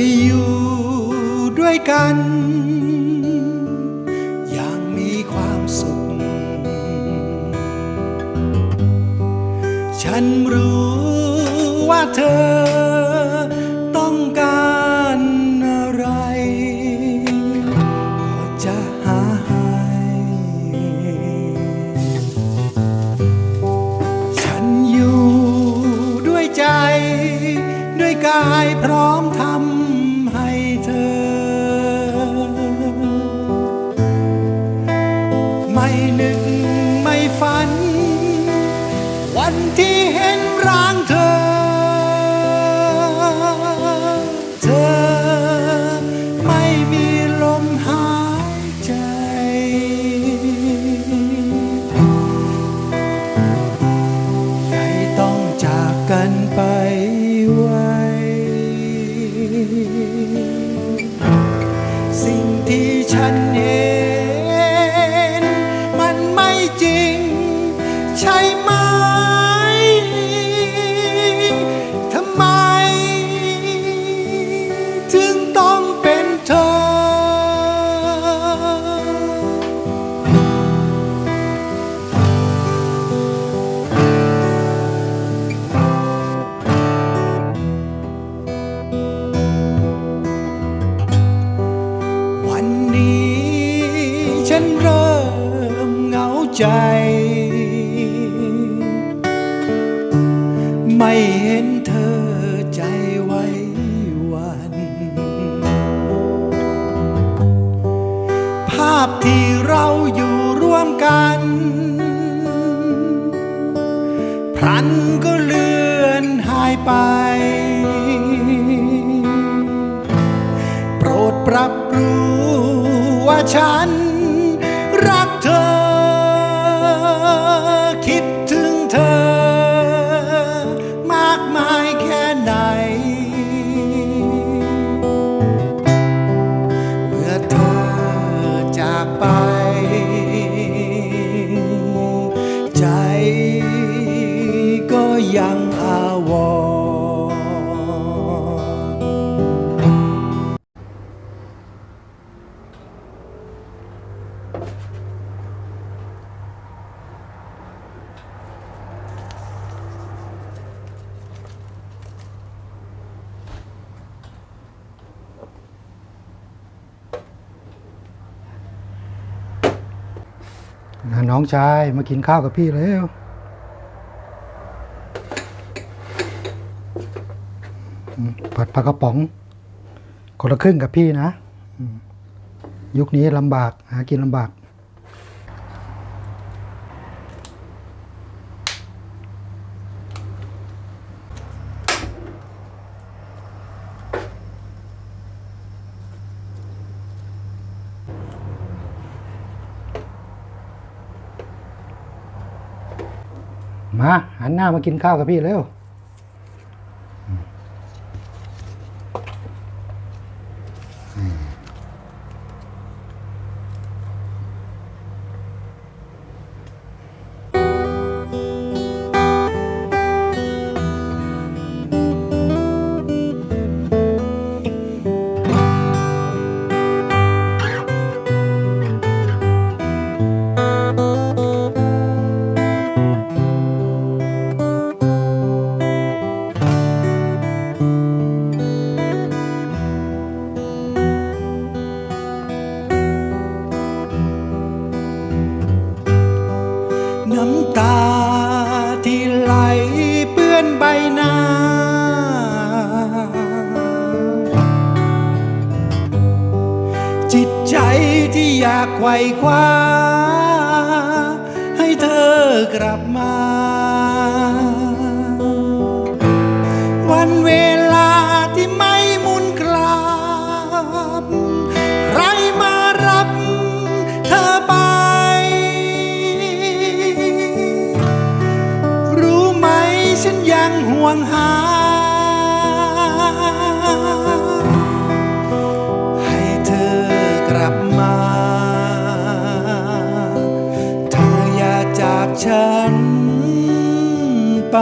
ยอยู่ด้วยกัน อย่างมีความสุข ฉันรู้ว่าเธอต้องการอะไรก็จะหาให้ฉันอยู่ด้วยใจ ด้วยกายพร้อมทำ นึกไม่ฝัน วันที่เห็นร่างเธอ เธอไม่มีลมหายใจใครต้องจากกันไป ใจ ไม่เห็นเธอใจไว้วัน ภาพที่เราอยู่ร่วมกันพลันก็เลือนหายไป โปรดปรับรู้ว่าฉัน ยังอาวรน้องชายมากินข้าวกับพี่เร็วอืม ผัดปลากระป๋อง คนละครึ่งกับพี่นะ ยุคนี้ลำบาก หากินลำบาก มาหันหน้ามากินข้าวกับพี่เร็ว น้ำตาที่ไหลเปื้อนใบหน้า จิตใจที่อยากไขว่คว้า ให้เธอกลับมา วงหา ให้เธอกลับมา เธออย่าจากฉันไป